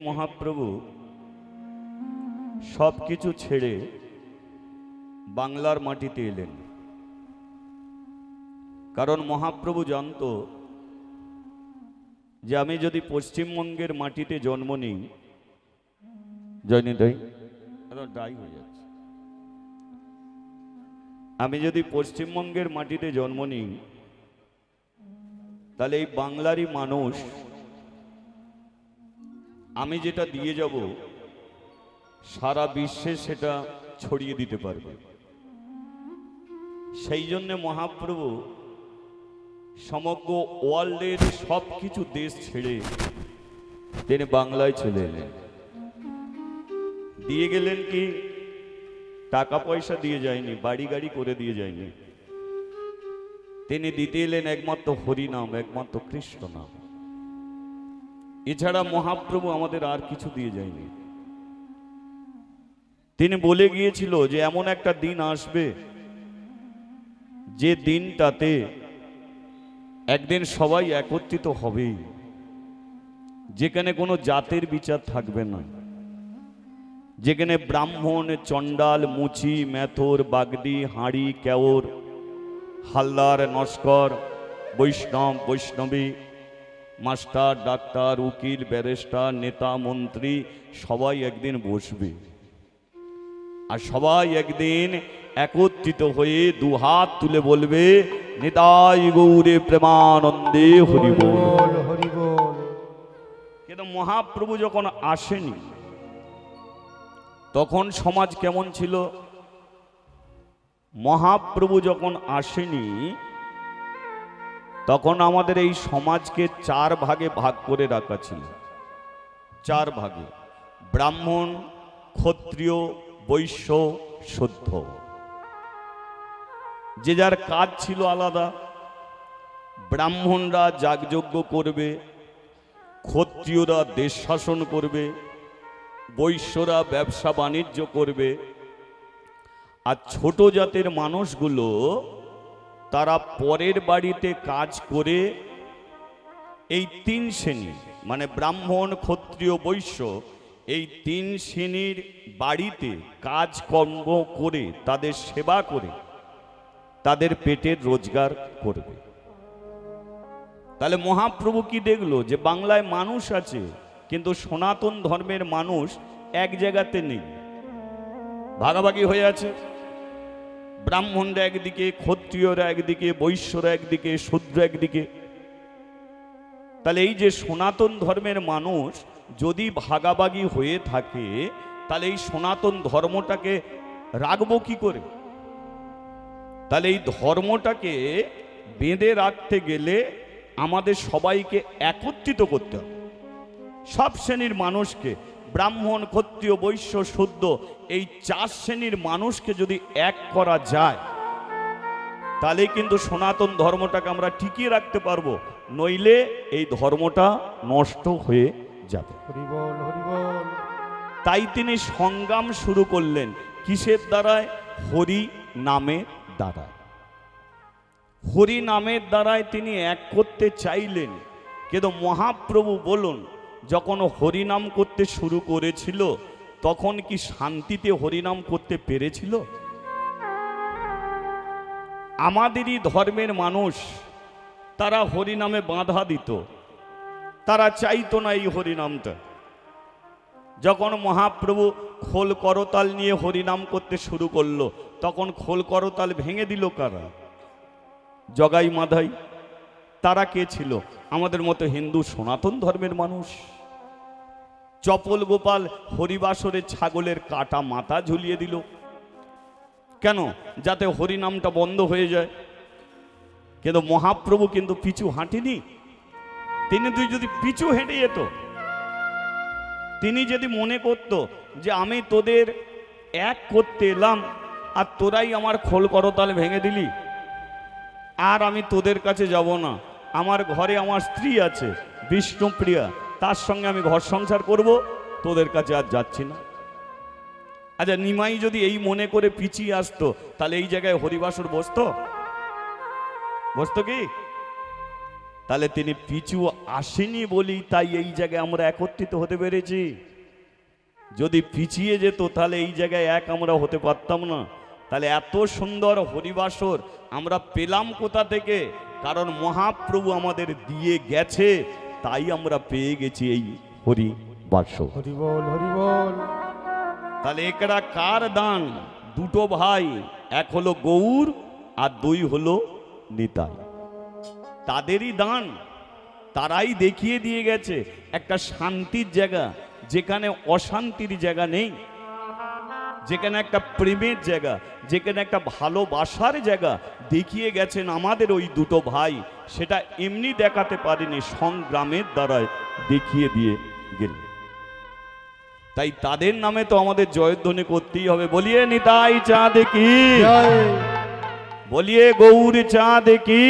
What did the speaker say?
মহাপ্রভু সব কিছু ছেড়ে বাংলার মাটিতে এলেন। কারণ মহাপ্রভু জানতো যে আমি যদি পশ্চিমবঙ্গের মাটিতে জন্ম নিই, জয়নি দাই ডাই হয়ে যাচ্ছে। আমি যদি পশ্চিমবঙ্গের মাটিতে জন্ম নিই, তাহলে এই বাংলারই মানুষ আমি যেটা দিয়ে যাব, সারা বিশ্বে সেটা ছড়িয়ে দিতে পারবে। সেই জন্যে মহাপ্রভু সমগ্র ওয়ার্ল্ডের সব কিছু দেশ ছেড়ে তিনি বাংলায় চলে এলেন। দিয়ে গেলেন কি? টাকা পয়সা দিয়ে যায়নি, বাড়ি গাড়ি করে দিয়ে যায়নি। তিনি দিতে এলেন একমাত্র হরিনাম একমাত্র কৃষ্ণ নাম। এছাড়া মহাপ্রভু আমাদের আর কিছু দিয়ে যায়নি। তিনি বলে গিয়েছিল যে এমন একটা দিন আসবে যে দিনটাতে একদিন সবাই একত্রিত হবেই, যেখানে কোনো জাতের বিচার থাকবে না, যেখানে ব্রাহ্মণ, চণ্ডাল, মুচি, মেথর, বাগদি, হাঁড়ি, কেওর, হালদার, নস্কর, বৈষ্ণব, বৈষ্ণবী মাস্টার ডাক্তার উকিল ব্যারিস্টার নেতা মন্ত্রী সবাই একদিন বসবে। আর সবাই একদিন একত্রিত হয়ে দু হাত তুলে বলবে নিতাই গৌরে প্রেমানন্দে হরিবল বল। হরি কিন্তু মহাপ্রভু যখন আসেনি তখন সমাজ কেমন ছিল? মহাপ্রভু যখন আসেনি তখন আমাদের এই সমাজকে চার ভাগে ভাগ করে রাখা ছিল। চার ভাগে। ব্রাহ্মণ, ক্ষত্রিয়, বৈশ্য শুদ্ধ যে যার কাজ ছিল আলাদা। ব্রাহ্মণরা যাগযজ্ঞ করবে, ক্ষত্রিয়রা দেশ শাসন করবে, বৈশ্যরা ব্যবসা বাণিজ্য করবে। আর ছোট জাতের মানুষগুলো তারা পরের বাড়িতে কাজ করে এই তিন শ্রেণি মানে ব্রাহ্মণ, ক্ষত্রিয়, বৈশ্য, এই তিন শ্রেণির বাড়িতে কাজকর্ম করে, তাদের সেবা করে, তাদের পেটের রোজগার করবে। তাহলে মহাপ্রভু কি দেখল যে বাংলায় মানুষ আছে, কিন্তু সনাতন ধর্মের মানুষ এক জায়গাতে নেই। ভাগাভাগি হয়ে আছে। ব্রাহ্মণরা একদিকে, ক্ষত্রিয়রা একদিকে, বৈশ্যরা একদিকে শূদ্র একদিকে। তাহলে এই যে সনাতন ধর্মের মানুষ যদি ভাগাভাগি হয়ে থাকে, তাহলে এই সনাতন ধর্মটাকে রাখব কি করে? তাহলে এই ধর্মটাকে বেঁধে রাখতে গেলে আমাদের সবাইকে একত্রিত করতে হবে। সব শ্রেণির মানুষকে ব্রাহ্মণ ক্ষত্রিয় বৈশ্য শুদ্ধ এই চার শ্রেণির মানুষকে যদি এক করা যায় তাহলে কিন্তু সনাতন ধর্মটাকে আমরা টিকিয়ে রাখতে পারব নইলে এই ধর্মটা নষ্ট হয়ে যাবে। তাই তিনি সংগ্রাম শুরু করলেন কিসের দ্বারায়? হরি নামের দ্বারায়। হরি নামের দ্বারায় তিনি এক করতে চাইলেন কিন্তু মহাপ্রভু বলুন যখন হরিনাম করতে শুরু করেছিল, তখন কি শান্তিতে হরিনাম করতে পেরেছিল? আমাদেরই ধর্মের মানুষ, তারা হরিনামে বাধা দিত। তারা চাইতো না এই হরিনামটা। যখন মহাপ্রভু খোল করতাল নিয়ে হরিনাম করতে শুরু করল, তখন খোল করতাল ভেঙে দিল কারা? জগাই মাধাই। তারা কে ছিল? আমাদের মতো হিন্দু সনাতন ধর্মের মানুষ। চপল গোপাল হরিবাসরে ছাগলের কাটা মাথা ঝুলিয়ে দিল। কেন? যাতে হরিনামটা বন্ধ হয়ে যায়। কিন্তু মহাপ্রভু কিন্তু পিছু হাঁটেনি। তিনি তুই যদি পিছু হেঁটে যেত, তিনি যদি মনে করত যে আমি তোদের এক করতে এলাম আর তোরাই আমার খোল করতাল ভেঙে দিলি, আর আমি তোদের কাছে যাব না। আমার ঘরে আমার স্ত্রী আছে বিষ্ণুপ্রিয়া তার সঙ্গে আমি ঘর সংসার করব, তোদের কাছে আর যাচ্ছি না। আচ্ছা নিমাই যদি এই মনে করে পিছিয়ে আসতো, তাহলে এই জায়গায় হরিবাসর বসতো? বসতো কি? তাহলে তিনি পিছু আসেনি বলি তাই এই জায়গায় আমরা একত্রিত হতে পেরেছি। যদি পিছিয়ে যেত, তাহলে এই জায়গায় এক আমরা হতে পারতাম না। তাহলে এত সুন্দর হরিবাসর আমরা পেলাম কোথা থেকে? কারণ মহাপ্রভু আমাদের দিয়ে গেছে তাই আমরা পেয়ে গেছি এই হরিবাসর হরিবল হরিবল তাহলে একরা কার দান? দুটো ভাই এক হলো গৌর আর দুই হলো নিতাই। তাদেরই দান তারাই দেখিয়ে দিয়ে গেছে। একটা শান্তির জায়গা যেখানে অশান্তির জায়গা নেই। যেখানে একটা প্রেমের জায়গা যেখানে একটা ভালোবাসার জায়গা দেখিয়ে গেছেন আমাদের ওই দুটো ভাই সেটা এমনি দেখাতে পারেনি সংগ্রামের দ্বারায় দেখিয়ে দিয়ে গেলেন। তাই তাদের নামে তো আমাদের জয়ধ্বনি করতেই হবে। বলিয়ে নিতাই চাঁদ কি? বলিয়ে গৌর চাঁদ কি?